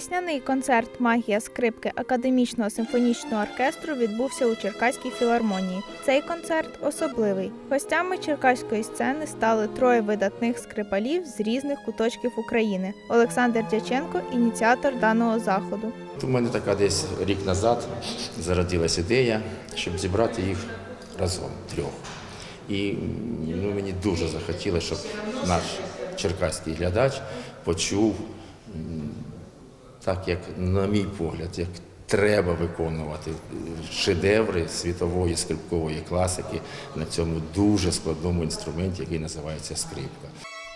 Весняний концерт Магія скрипки академічного симфонічного оркестру відбувся у Черкаській філармонії. Цей концерт особливий. Гостями черкаської сцени стали троє видатних скрипалів з різних куточків України. Олександр Дяченко ініціатор даного заходу. У мене така десь рік назад зародилась ідея, щоб зібрати їх разом трьох. І ну, мені дуже захотілося, щоб наш черкаський глядач почув так, як, на мій погляд, як треба виконувати шедеври світової скрипкової класики на цьому дуже складному інструменті, який називається скрипка.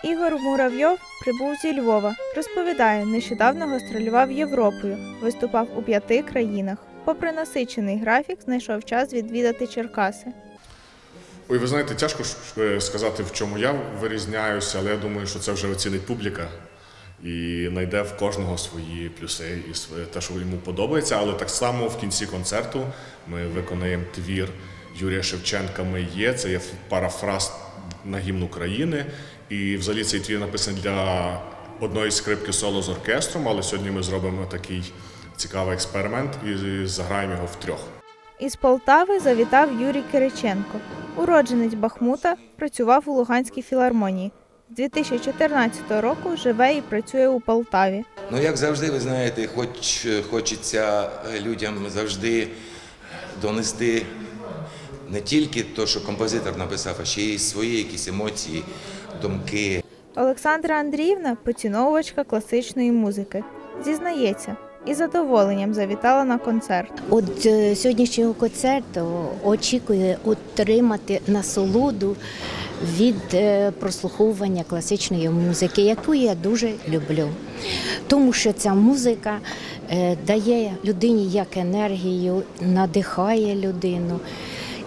Ігор Муравйов прибув зі Львова. Розповідає, нещодавно гастролював Європою, виступав у п'яти країнах. Попри насичений графік, знайшов час відвідати Черкаси. Ой, ви знаєте, тяжко е, сказати, в чому я вирізняюся, але я думаю, що це вже оцінить публіка і знайде в кожного свої плюси і своє те, що йому подобається. Але так само в кінці концерту ми виконаємо твір Юрія Шевченка Ми є. Це є парафраз на гімн України. І взагалі цей твір написаний для одної скрипки соло з оркестром. Але сьогодні ми зробимо такий цікавий експеримент і заграємо його втрьох. Із Полтави завітав Юрій Кириченко. Уродженець Бахмута працював у Луганській філармонії. З 2014 року живе і працює у Полтаві. Ну, як завжди, ви знаєте, хоч хочеться е, людям завжди донести не тільки те, що композитор написав, а ще й свої якісь емоції, думки. Олександра Андріївна поціновувачка класичної музики. Зізнається, із задоволенням завітала на концерт. От е, сьогоднішнього концерту очікує отримати насолоду від е, прослуховування класичної музики, яку я дуже люблю. Тому що ця музика е, дає людині як енергію, надихає людину.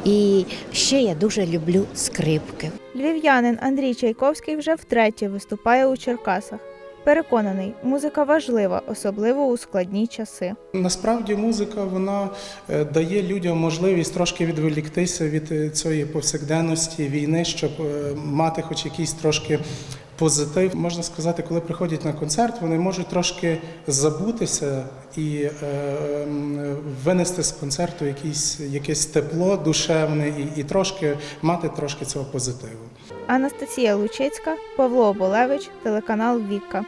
І ще я дуже люблю скрипки. Львів'янин Андрій Чайковський вже втретє виступає у Черкасах. Переконаний, музика важлива, особливо у складні часи. Насправді музика вона е, дає людям можливість трошки відволіктися від е, цієї повсякденності війни, щоб е, мати хоч якийсь трошки позитив. Можна сказати, коли приходять на концерт, вони можуть трошки забутися і е, винести з концерту якісь, якесь тепло душевне і, і трошки мати трошки цього позитиву. Анастасія Лучицька, Павло Оболевич, телеканал Вікка.